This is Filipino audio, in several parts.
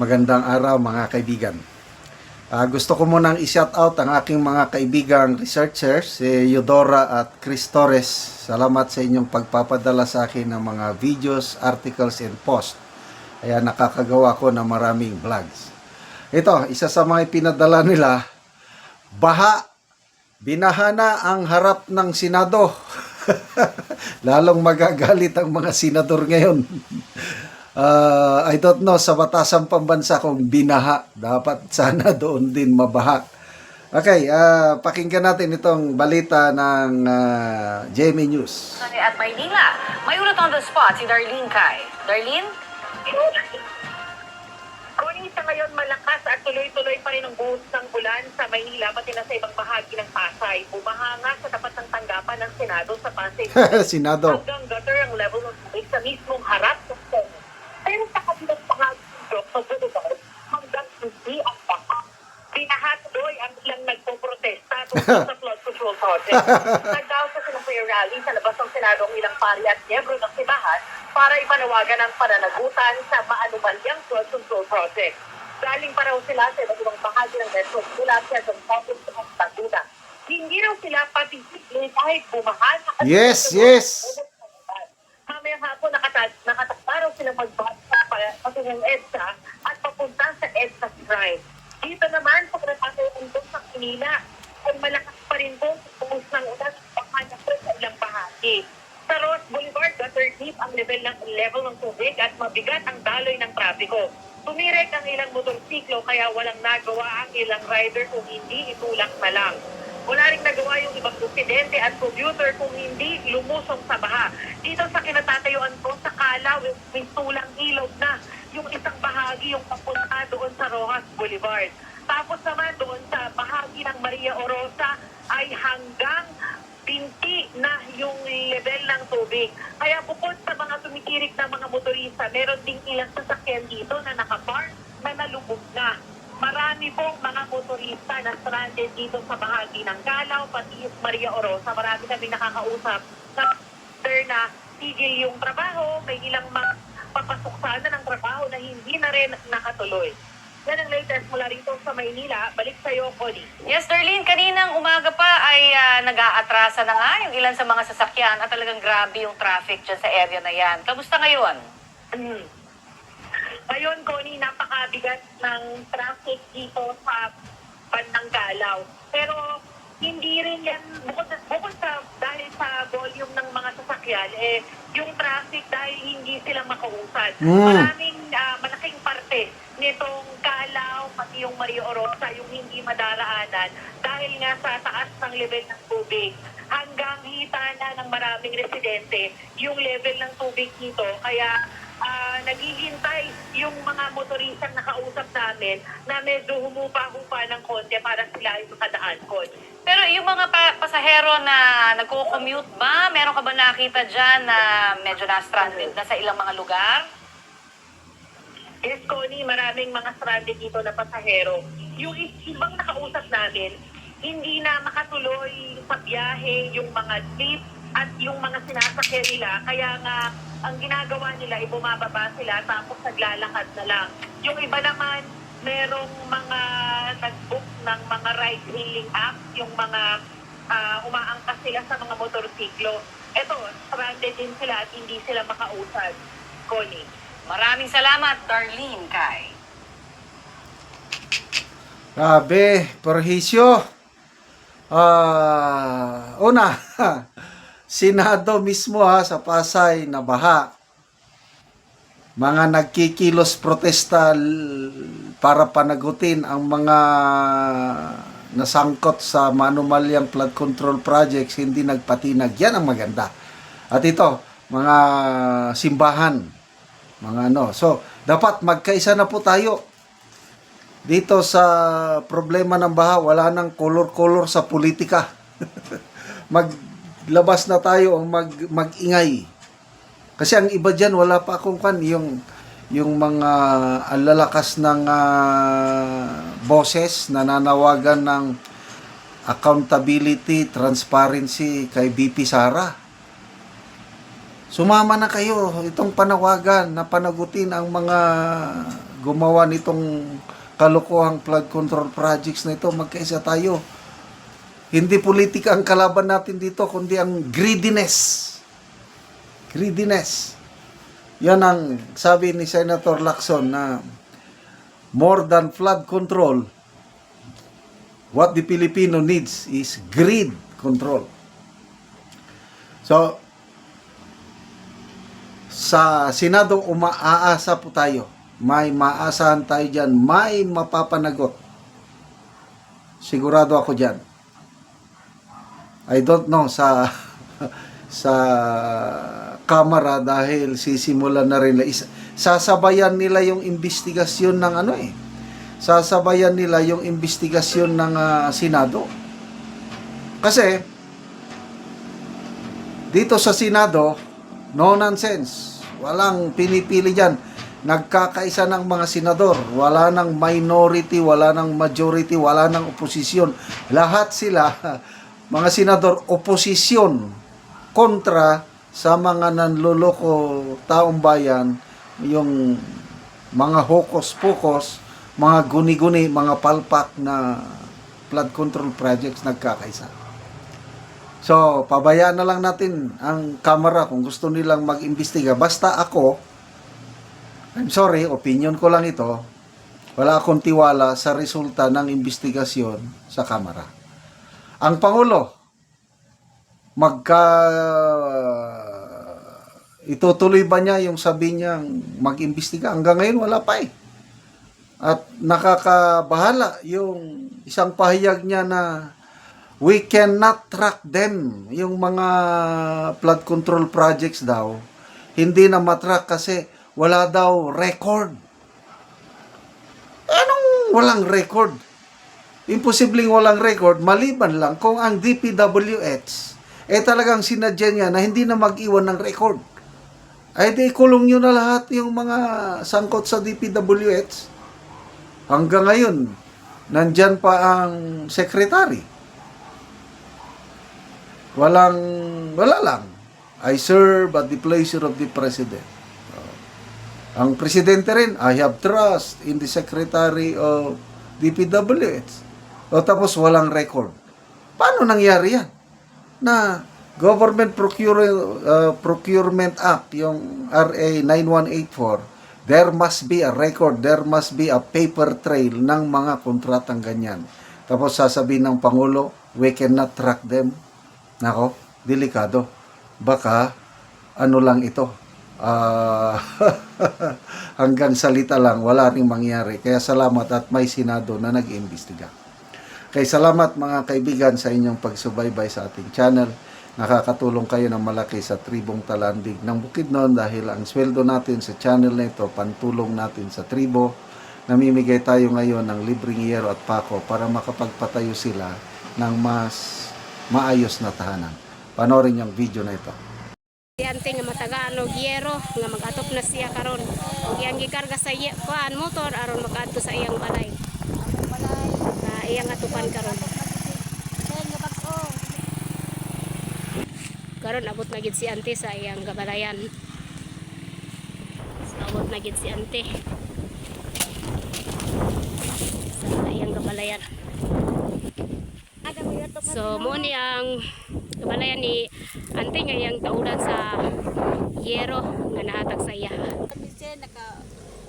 Magandang araw mga kaibigan. Ah, gusto ko munang i-shout out ang aking mga kaibigang researchers, si Eudora at Chris Torres. Salamat sa inyong pagpapadala sa akin ng mga videos, articles, and post. Kaya nakakagawa ko ng maraming vlogs. Ito, isa sa mga ipinadala nila, baha, binahana ang harap ng Senado. Lalong magagalit ang mga senador ngayon. Ah, I don't know sa batasang pambansa kung binaha. Dapat sana doon din mabaha. Okay, ah, pakinggan natin itong balita ng ah, GMA News. At Maynila, may ulat on the spot si Darlene Kai. Darlene? Kunin sa ngayon malakas at tuloy-tuloy pa rin ang buhos ng ulan sa Maynila pati na sa ibang bahagi ng Pasay. Bumahanga sa tapat ng tanggapan ng Senado sa Pasay. Senado. Hanggang gutter ang level ng tubig sa mismong harap ng Senado. Pero sa kabilang bahagi ng Dok sa Boulevard, hanggang hindi ang baha. Binaha tuloy ang ilang nagpoprotesta tungkol sa flood control project. Nagdaw sa sinumpay rally sa labas ng Senado ang ilang pari at miyembro ng sibahan para ipanawagan ang pananagutan sa maanumalyang flood control project. Galing pa raw sila sa iba't ibang bahagi ng Metro mula sa San Pablo sa Laguna. Hindi raw sila patitigil kahit bumahan sa Yes, yes. Mamayang hapon nakata- nakatakpa raw sila magbasa patungang EDSA at papunta sa EDSA Shrine. Dito naman sa Pagkakataon doon sa Manila ay malakas pa rin po buhos ng ulan at pagkanya po sa ilang bahagi. Sa Ross Boulevard, gutter deep ang level ng level ng tubig at mabigat ang daloy ng trapiko. Tumirek ang ilang motorsiklo kaya walang nagawa ang ilang rider kung hindi itulak na lang. Wala rin nagawa yung ibang presidente at commuter kung hindi lumusong sa baha. Dito sa kinatatayuan ko sa Kalaw, may tulang ilog na yung isang bahagi yung papunta doon sa Rojas Boulevard. Tapos naman doon sa bahagi ng Maria Orosa ay hanggang binti na yung level ng tubig. Kaya bukod sa mga tumitirik na mga motorista, meron ding ilang sasakyan dito na nakapark na nalubog na. Marami pong mga motorista na stranded dito sa bahagi ng Galaw, pati Maria Orosa. Marami kami nakakausap na na tigil yung trabaho, may ilang mga papasok sana ng trabaho na hindi na rin nakatuloy. Yan ang latest mula rito sa Maynila. Balik sa'yo, Connie. Yes, Darlene, kaninang umaga pa ay ah, nag-aatrasa na nga yung ilan sa mga sasakyan at talagang grabe yung traffic dyan sa area na yan. Kamusta ngayon? Mm. Ngayon, Connie, napakabigat ng traffic dito sa bandang Galaw. Pero hindi rin yan, bukod, bukod sa, dahil sa volume ng mga sasakyan, eh, yung traffic dahil hindi sila makausad. Mm. Maraming ah, malaking parte nitong Galaw, pati yung Mario Orosa, yung hindi madaraanan dahil nga sa taas ng level ng tubig hanggang hita na ng maraming residente yung level ng tubig dito. Kaya ah, naghihintay yung mga motoristang nakausap namin na medyo humupa-hupa ng konti para sila ay makadaan ko. Pero yung mga pa- pasahero na nagko-commute ba, meron ka ba nakita dyan na medyo na-stranded na sa ilang mga lugar? Yes, Connie, maraming mga stranded dito na pasahero. Yung ibang nakausap namin, hindi na makatuloy sa biyahe yung mga jeep at yung mga sinasakyan nila. Kaya nga, ang ginagawa nila ay bumababa sila tapos naglalakad na lang. Yung iba naman, merong mga nag-book ng mga ride-hailing app, yung mga ah, umaangkas sila sa mga motorsiklo. Eto, stranded din sila at hindi sila makausad. Connie. Maraming salamat, Darlene Kai. Grabe, perhisyo. Ah, una, Senado mismo ha sa Pasay na baha. Mga nagkikilos protesta para panagutin ang mga nasangkot sa manumalyang flood control projects hindi nagpatinag. Yan ang maganda. At ito, mga simbahan, mga ano. So, dapat magkaisa na po tayo dito sa problema ng baha, wala nang kolor-kolor sa politika. Maglabas na tayo ang mag, magingay. Kasi ang iba dyan, wala pa akong kan, yung, yung mga alalakas ng ah, boses na nanawagan ng accountability, transparency kay BP Sara. Sumama na kayo itong panawagan na panagutin ang mga gumawa nitong kalokohang flood control projects na ito, magkaisa tayo. Hindi politika ang kalaban natin dito, kundi ang greediness. Greediness. Yan ang sabi ni Senator Lacson na more than flood control, what the Filipino needs is greed control. So, sa Senado umaaasa po tayo. May maasahan tayo dyan. May mapapanagot. Sigurado ako dyan. I don't know sa sa kamera dahil sisimulan na rin. Is- Sasabayan nila yung investigasyon ng ano eh. Sasabayan nila yung investigasyon ng ah, Senado. Kasi dito sa Senado, no nonsense. Walang pinipili dyan. Nagkakaisa ng mga senador. Wala ng minority, wala ng majority, wala ng oposisyon. Lahat sila, mga senador, oposisyon kontra sa mga nanloloko taong bayan, yung mga hokos-pokos, mga guni-guni, mga palpak na flood control projects nagkakaisa. So, pabayaan na lang natin ang kamera kung gusto nilang mag-imbestiga. Basta ako, I'm sorry, opinion ko lang ito, wala akong tiwala sa resulta ng investigasyon sa kamera. Ang Pangulo, magka itutuloy ba niya yung sabi niya mag-imbestiga? Hanggang ngayon wala pa eh. At nakakabahala yung isang pahayag niya na we cannot track them. Yung mga flood control projects daw, hindi na matrack kasi wala daw record. Anong walang record? Imposibleng walang record, maliban lang kung ang DPWH eh talagang sinadya niya na hindi na mag-iwan ng record. Ay di kulong nyo na lahat yung mga sangkot sa DPWH. Hanggang ngayon, nandyan pa ang secretary. Walang, wala lang. I serve at the pleasure of the President. Uh, ang Presidente rin, I have trust in the Secretary of DPWH. O tapos walang record. Paano nangyari yan? Na Government Procure, uh, Procurement Act, yung RA 9184, there must be a record, there must be a paper trail ng mga kontratang ganyan. Tapos sasabihin ng Pangulo, we cannot track them. Nako, delikado. Baka, ano lang ito, ah, hanggang salita lang, wala ring mangyari. Kaya salamat at may Senado na nag-iimbestiga. Kaya salamat mga kaibigan sa inyong pagsubaybay sa ating channel. Nakakatulong kayo ng malaki sa tribong talandig ng Bukidnon dahil ang sweldo natin sa channel na ito, pantulong natin sa tribo. Namimigay tayo ngayon ng libreng yero at pako para makapagpatayo sila ng mas maayos na tahanan. Panorin yung video na ito. Ante nga matagaan og yero nga mag-atop na siya karon. Ug iyang gikarga sa kuan motor aron makaadto sa iyang balay. Na iyang atupan karon. Karon abot na gid si ante sa iyang gabalayan. So, abot na gid si ante. Sa iyang gabalayan. So, mo ni ang kabalayan ni ante nga iyang kaulan sa yero nga nahatag sa iya. Kasi naka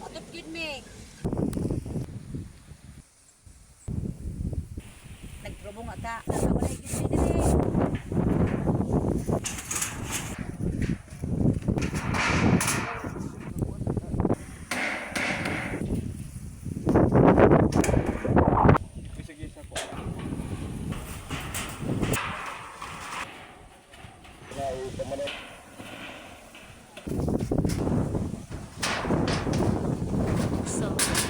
atop yun me. Nagrubong ata. Nakabalay yun me. So,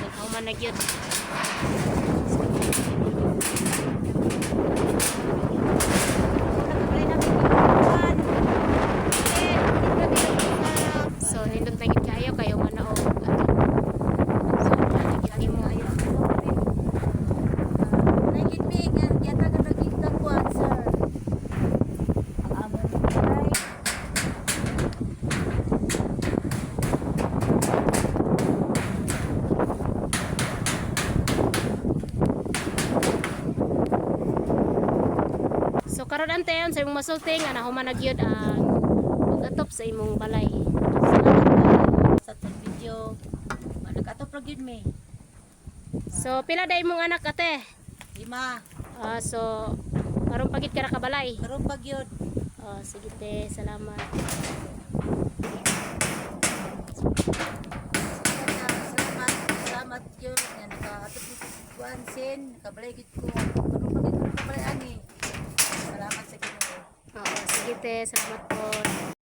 nagkaw man na gyud. Nakabalay namin yung So, nindot na gyud kayo kayo man na og ano. So, nagkita mo ayo. Nagit me nga yata ka naging tapuan sir. Ang among balay. Salamat tayon sa imong masulti nga nahuman na gyud ang pag-atop sa imong balay. Salamat sa video. Nag-atop ra gyud mi. So pila day imong anak ate? Lima. Ah, so karon pagit ka na kabalay. Karon pa gyud. Oh, sige te, salamat. Salamat, salamat yun. Nga naka-atop ni Kuan Sin, nakabalay ko. Karon pa gyud ko kabalay ani. Oo, sige te, salamat po.